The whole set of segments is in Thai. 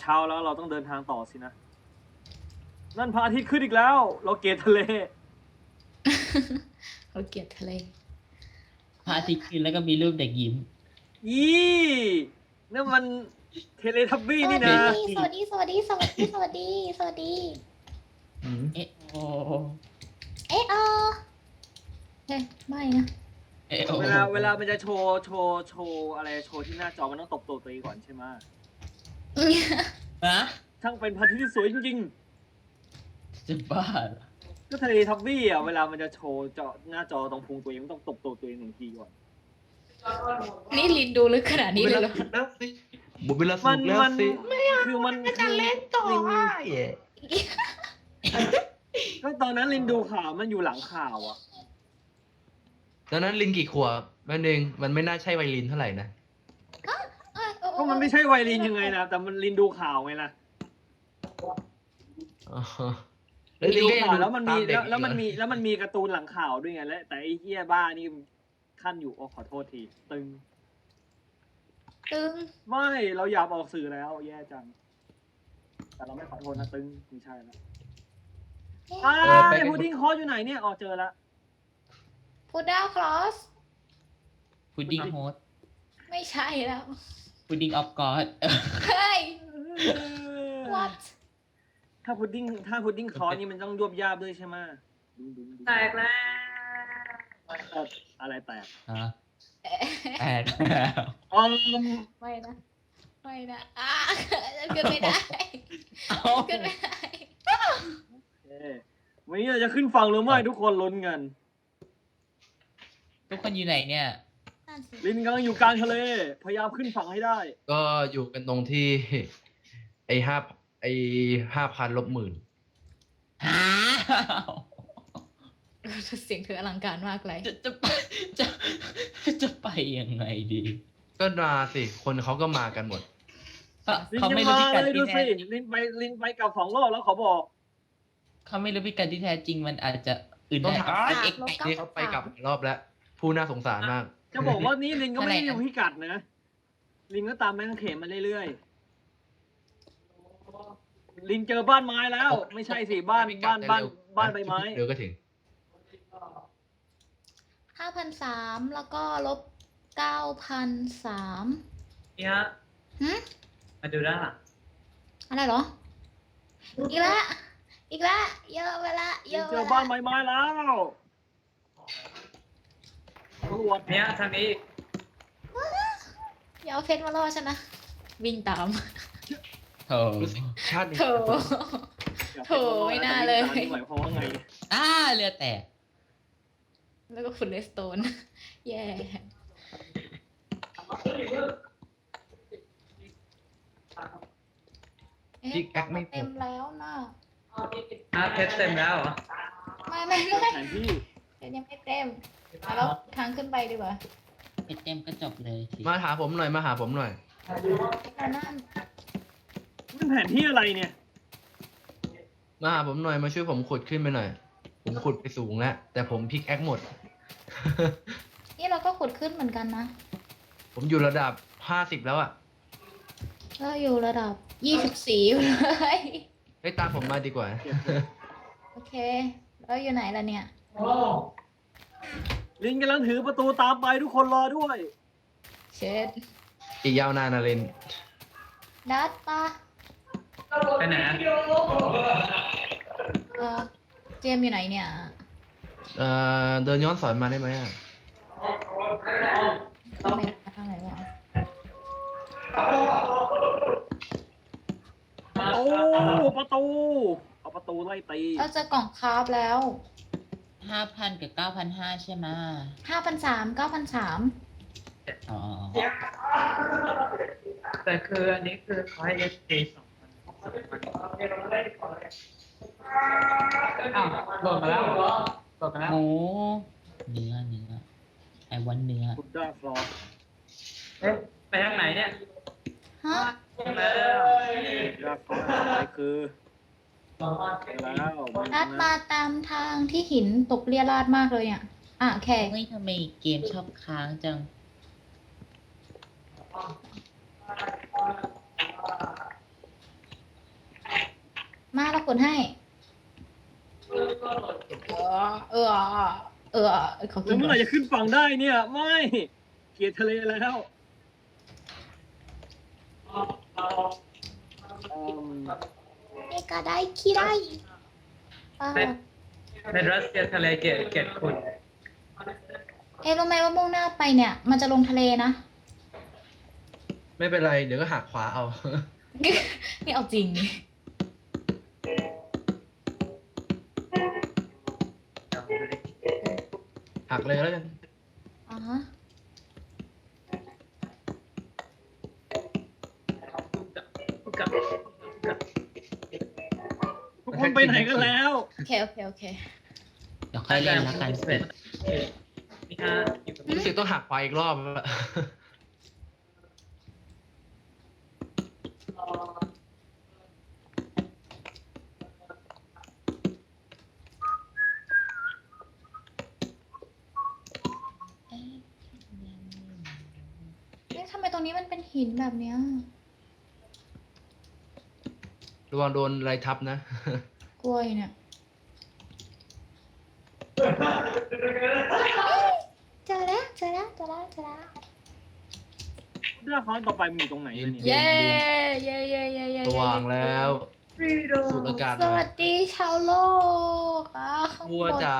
เช้าแล้วเราต้องเดินทางต่อสินะ นั่นพระอาทิตย์ขึ้นอีกแล้ว เราเกตทะเล เราเกลียดทะเลพระอาทิตย์ขึ้นแล้วก็มีรูปเด็กยิ้ม ยี่นั่นมันเทเลทับบี้นี่นะ สวัสดีสวัสดีสวัสดีสวัสดีสวัสดีอืมเอะโอเอ๊ะเออเฮ้ยไม่นะ เอะโอเวลาเวลามันจะโชว์โชว์โชว์อะไรโชว์ที่หน้าจอมันต้องตบตัวตัวเองก่อนใช่ไหม ฮะช่างเป็นพระอาทิตย์ที่สวยจริงจะบ้าเหรอๆ ก็ทะเลทับบี้อะ เวลามันจะโชว์จอหน้าจอตรงพุงตัวเองมันต้องตบตัวตัวเองหนึ่งทีก่อน นี่ลินดูลึกขนาดนี้เลยเหรอหมดแล้วสิหมดเวลาสมันุนกแล้วมันสิคือมันจะเล่นต่อลินเย่ก็ตอนนั้นลินดูข่าวมันอยู่หลังข่าวอะ ตอนนั้นลินกี่ขวบแม่นึงมันไม่น่าใช่วัยลินเท่าไหร่นะ ก็มันไม่ใช่วัยลินยังไงนะแต่มันลินดูข่าวไงนะอ๋อแล้วลินดูก็ยังข่าวดูแล้วมันมีตาเด็กแล้วแล้วมันอีกเหรอมีแล้วมันมีการ์ตูนหลังข่าวด้วยไงและแต่ไอ้เหี้ยบ้านี่ขั้นอยู่โอ้ขอโทษที ตึง ตึง ไม่เราอยากออกสื่อแล้ว แย่จัง แต่เราไม่ขอโทษนะตึงไม่ใช่แล้วเอ๊ะอ้าเออไปวพุดดิ้งคอร์สอยู่ไหนเนี่ยอ๋อเจอละพุดด้าคลอสพุดดิ้งโฮสไม่ใช่แล้ว พุดดิ้งออฟกอดเฮ้ย what ถ้าพุดดิ้งถ้าพุดดิ้งคอร์สนี่มันต้องยวบยาบด้วยใช่ไหมดุ้งดุ้งดุ้งแตกแล้วเอ่ออะไรแตกฮะเอ๊ะแอบแล้วอืมไม่นะ ไม่นะอะขึ้นไม่ได้เอ้าขึ้นไม่ได้เอ้วันนี้เราจะขึ้นฝั่งหรือไม่ทุกคนลุ้นกัน ทุกคนอยู่ไหนเนี่ย นั่นสิลินกำลังอยู่กลางทะเล พยายามขึ้นฝั่งให้ได้ ก็อยู่กันตรงที่ ไอ้ห้าไอ้ห้าพันลบหมื่นอ้าวเสียงเธออลังการมากเลยจะจะไปจะจะไปยังไงดีก็มาสิ คนเขาก็มากันหมดเขาลินเขายังไม่รู้มาพิกัดเลยดูที่แท้สิจริงลินไปลินไปกลับสองรอบแล้วขอบอกเขาไม่รู้พิกัดที่แท้จริงมันอาจจะอื่นต้องได้ถามอ๋อเอกลบไก่เก้านี่เขาไปกลับรอบแล้ว ผู้น่าสงสารมาก จะบอกว่านี่ลินก็ไม่ได้อะไรนะรู้พิกัดนะ ลินก็ตามแม่งเข็มมาเรื่อยๆ ลินเจอบ้านไม้แล้ว ไม่ใช่สิบ้านบ้านบ้านบ้านใบไม้ เดี๋ยวก็ถึงห้าพันสามแล้วก็ลบเก้าพันสามเนี่ยหืมมาดูด้านหลังอะไรเหรอ อีกแล้วอีกแล้วเยอะไปละ เยลินอะเจไปอละ บ้านไม้ไม้แล้ว ตำรวจเนี่ยทางนี้อย่าเอาเพชรมาล่อฉันนะ วิ่งตามโธ่รู้สึกชาตินี้โถ โถไม่น่าเลย หมายความว่าไงอ้าเรือแตกแล้วก็ฝุ่นเลสโตน แย่พิกแอคไม่หมเต็มดแล้วนะอะเพชรเต็มแล้วเหรอไม่ไม่ไม่ แผนที่ เดี๋ยวยังไม่เต็มเอาแล้วทางขึ้นไปดีกว่าเพชรเต็มก็จบเลยสิมาหาผมหน่อยมาหาผมหน่อย เอานั่นมันแผนที่อะไรเนี่ย มาหาผมหน่อยมาช่วยผมขุดขึ้นไปหน่อย ผมขุดไปสูงแล้วแต่ผมพิกแอคหมด นี่เราก็ขุดขึ้นเหมือนกันนะผมอยู่ระดับห้าสิบแล้วอะก็อยู่ระดับยี่สิบสี่เลยเฮ้ยตามผมมาดีกว่า โอเค แล้วอยู่ไหนล่ะเนี่ย ลินกำลังถือประตูตามไปทุกคนรอด้วย เช็ดอีกยาวนานนะเลนดัดปะไปไหนอะเออเจมส์อยู่ไหนเนี่ย เอ่อเดินย้อนสอนมาได้ไหมอะทางไหนทางไหนวะโอ้ประตู เอาประตูไล่ตี เราเจอกล่องคราฟแล้ว ห้าพันกับเก้าพันห้าใช่ไหมห้าพันสามเก้าพันสามอ๋อแต่คืออันนี้คือเขาให้ SP สองพันอ้าวโหลดมาแล้วเหรอโหลดมาแล้วหมูเนื้อเนื้อไอ้วันเนื้อคุณด้าฟลอร์เอ๊ะไปทางไหนเนี่ยฮะแล้วด้าฟลอร์อะไรคือ แล้วมันดัดมาตามทางที่หินตกเรียราดมากเลยอะอะแขกเฮ้ยทำไมเกมชอบค้างจังอมาเรากดให้ เออ เออ เออเขากิแล้วนเมื่อไหร่จะขึ้นฝั่งได้เนี่ย ไม่ เกลียดทะเลแล้วอืม กาได้ขี้ได้เออในรัสเซียทะเลเกตเกตคุณเอ๊ะรู้ไหมว่ามุ่งหน้าไปเนี่ย มันจะลงทะเลนะ ไม่เป็นไร เดี๋ยวก็หักขวาเอา นี่เอาจริง หักเลยแล้วกัน อ๋อฮะ ไปไหนกันแล้วโอเคโอเคโอเคเดี๋ยวค่อยเล่นแล้วกันนี่ฮะอยู่กับรู้สึกต้องหักขวาอีกรอบแล้วล่ะเอ๊ะเอ๊ะทำไมตรงนี้มันเป็นหินแบบเนี้ย ระวังโดนอะไรทับนะก ล้วยเนี่ยเจอแล้วเจอแล้วเจอแล้วเจอแล้วเรื่องครั้งต่อไปมันอยู่ตรงไหนเนี่ยเย้เย้เย้เย้เย้สว่างแล้วฟรีโดสูดอากาศสหน่อวัยสดีชาวโลกอะข้างวัวบนจ๋า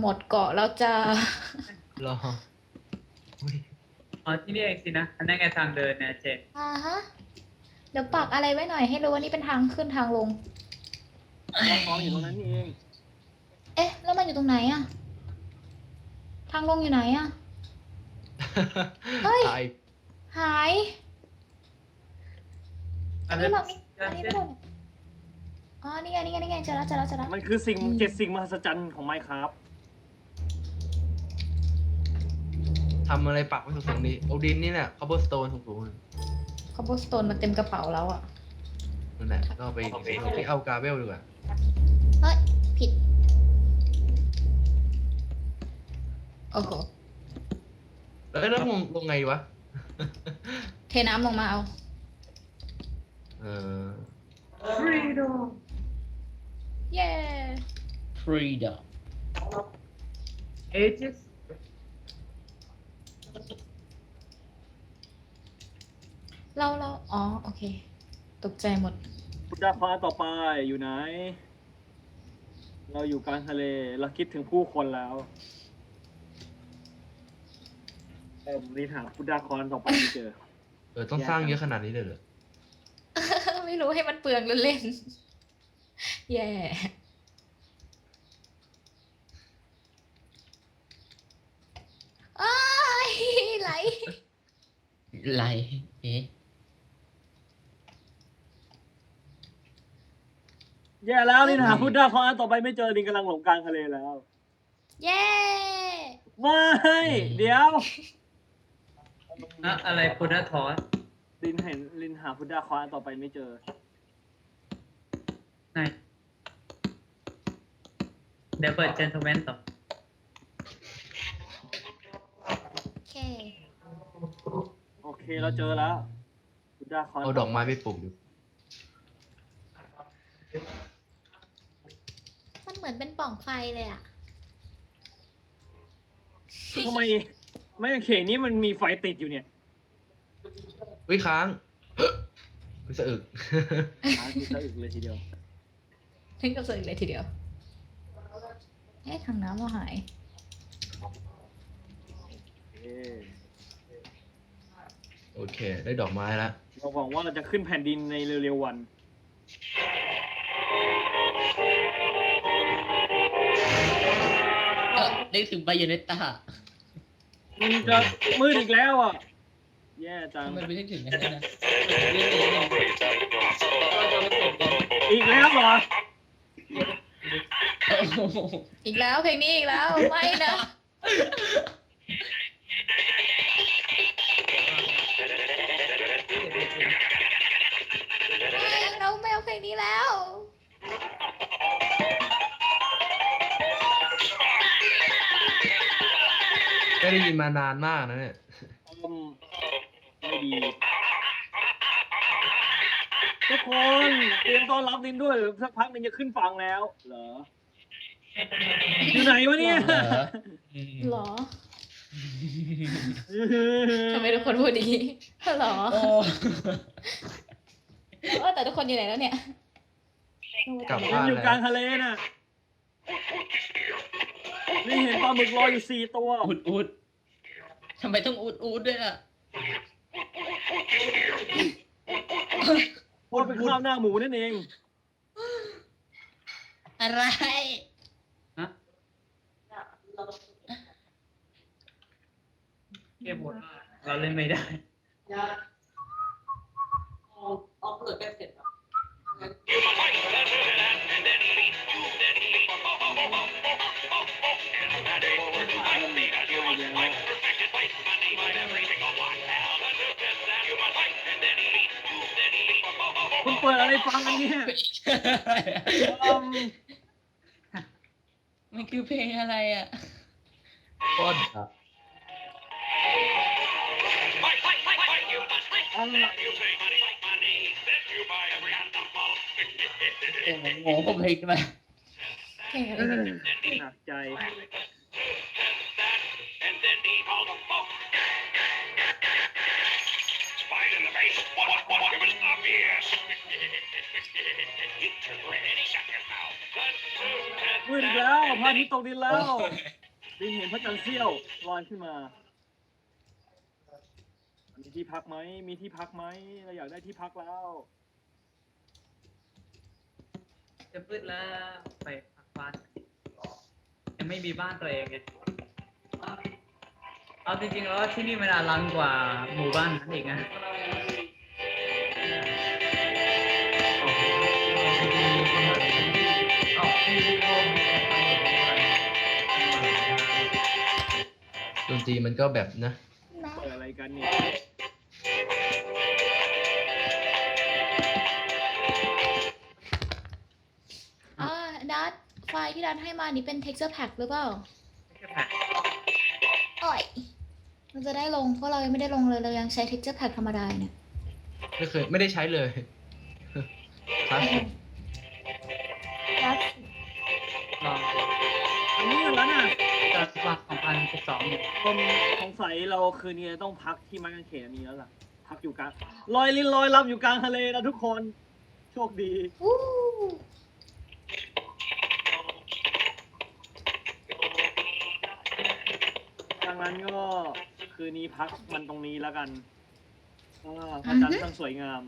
หมดเกาะแล้วจ้ารออุ๊ยอ๋อที่นี่เองสินะอันนั้นไงทางเดินเนี่ยเจอ่าฮะ เดี๋ยวปักอะไรไว้หน่อยให้รู้ว่านี่เป็นทางขึ้นทางลง ท้องอยู่ตรงนั้นนี่เองเอ๊ะ แล้วมันอยู่ตรงไหนอะทางลงอยู่ไหนอะ เฮ้ย ตายหายอัอันนนั้นี้นแบบอันนี้ไม่โดนอ๋อ นี่ไง นี่ไง นี่ไงเจอแล้วเจอแล้วเจอแล้ว มันคือสิ่งเจ็ดสิ่งมหัศจรรย์ของไมค์ครับทำอะไรปักไว้สูงๆนี้เอาดินนี่แหละคอบเบอร์สโตนสูงๆคอ b บ e s สโตนมันเต็มกระเป๋าแล้วอะ นั่นแหละก็ไปที่เอากาเบลดีกว่าเฮ้ย ผิด โอ้โห แล้วแล้วลงลงไงวะ เทน้ำลงมาเอา เออฟรีโดเย้ freedom เอจิสเราเราอ๋อ โอเค ตกใจหมด พุทธคว้าต่อไปอยู่ไหน เราอยู่กลางทะเลเราคิดถึงผู้คนแล้วเออรีถามพุทธคอนต่อไปไม่เจอ เออต้องสร้างเยอะขนาดนี้เลยเหรอไม่รู้ให้มันเปลืองเล่นๆแย่อ้ายไหลไรเอ๊ะ แย่แล้วนี่หาพุทธคอนต่อไปไม่เจอลิงกำลังหลงกลางทะเลแล้ว เย้ไม่เดี๋ยวอะอะไรพุทธทอสลินเห็นลินหาพุทธคอนต่อไปไม่เจอ ไหนเดี๋ยวเปิดเจนทเวนต่อโอเค โอเคเราเจอแล้วพุทธคอนเอาดอกไม้ไปปลูกอยู่มัน เหมือนเป็นปล่องไฟเลยอะทำไมไม่เขนนี้มันมีไฟติดอยู่เนี่ยวิค้างวิสะอึก หาคือสะอึกเลยทีเดียวถึงกับสึกเลยทีเดียว เอ๊ะทางน้ำเราหาย เอ๊ะโอเค ได้ดอกไม้แล้วเราหวังว่าเราจะขึ้นแผ่นดินในเร็วๆวัน นึกถึงบายเนต้ามันจะมืดอีกแล้วอะ แย่จัง ทำไมไม่นึกถึงอันนั้นนะเรื่องนี้เนี่ยอีกแล้วเหรอ โอ้โหอีกแล้วเพลงนี้อีกแล้ว ไม่นะ ไม่ได้ยินมานานมากนะเนี่ยอืมไม่ดี ทุกคนเตรียมต้อนรับนินด้วยสักพักนินจะขึ้นฝั่งแล้ว เหรอ อยู่ไหนวะเนี่ยเหรอหรอทำไมทุกคนพูดอย่างนี้หรอโอ้เออแต่ทุกคนอยู่ไหนแล้วเนี่ยกลับมับ้านนอยู่แล้วกลางทะเลน่ะ นี่เห็นปลาหมึกลอยอยู่สี่ตัว อุดอุด ทำไมต้องอุดอุดด้วยล่ะพดเป็นข้าวหน้าหมูนั่นเอง อะไรฮะ เกมหมดเราเล่นไม่ได้ คุณเปิดอะไรฟังกันเนี่ยอืมมันคือเพลงอะไรอะก้อนอะอันละโอ้โหผมเพลงมาเพลงอะไรเอกันอหนักใจ แล้วพระอาทิตย์ตกดินแล้วดินเห็นพระจันทร์เสี้ยวลอยขึ้นมามีที่พักไหมมีที่พักไหมเราอยากได้ที่พักแล้วจะพืดแล้วไปพักบ้านยังไม่มีบ้านตัวเองไงเอาจริงๆแล้วที่นี่มันอลังกว่าหมู่บ้านนั้นอีกนะ ดนตรีมันก็แบบนะนะ เปิดอะไรกันเนี่ยอ่าดัดไฟล์ที่ดัดให้มานี่เป็น texture pack หรือเปล่าอ่อยมันจะได้ลงเพราะเรายังไม่ได้ลงเลยเรายังใช้ texture pack ธรรมดาอยู่เนี่ย ไม่เคยไม่ได้ใช้เลย ครับ 2012เนี่ยคนสงสัยเราคืนนี้ต้องพักที่ไม้กางเขนนี้แล้วล่ะ พักอยู่กลางลอยลิ้นลอยลำอยู่กลางทะเลนะทุกคน โชคดี วู้ดังนั้นก็คืนนี้พักมันตรงนี้แล้วกันอ่าพระจันทร์ช่างสวยงาม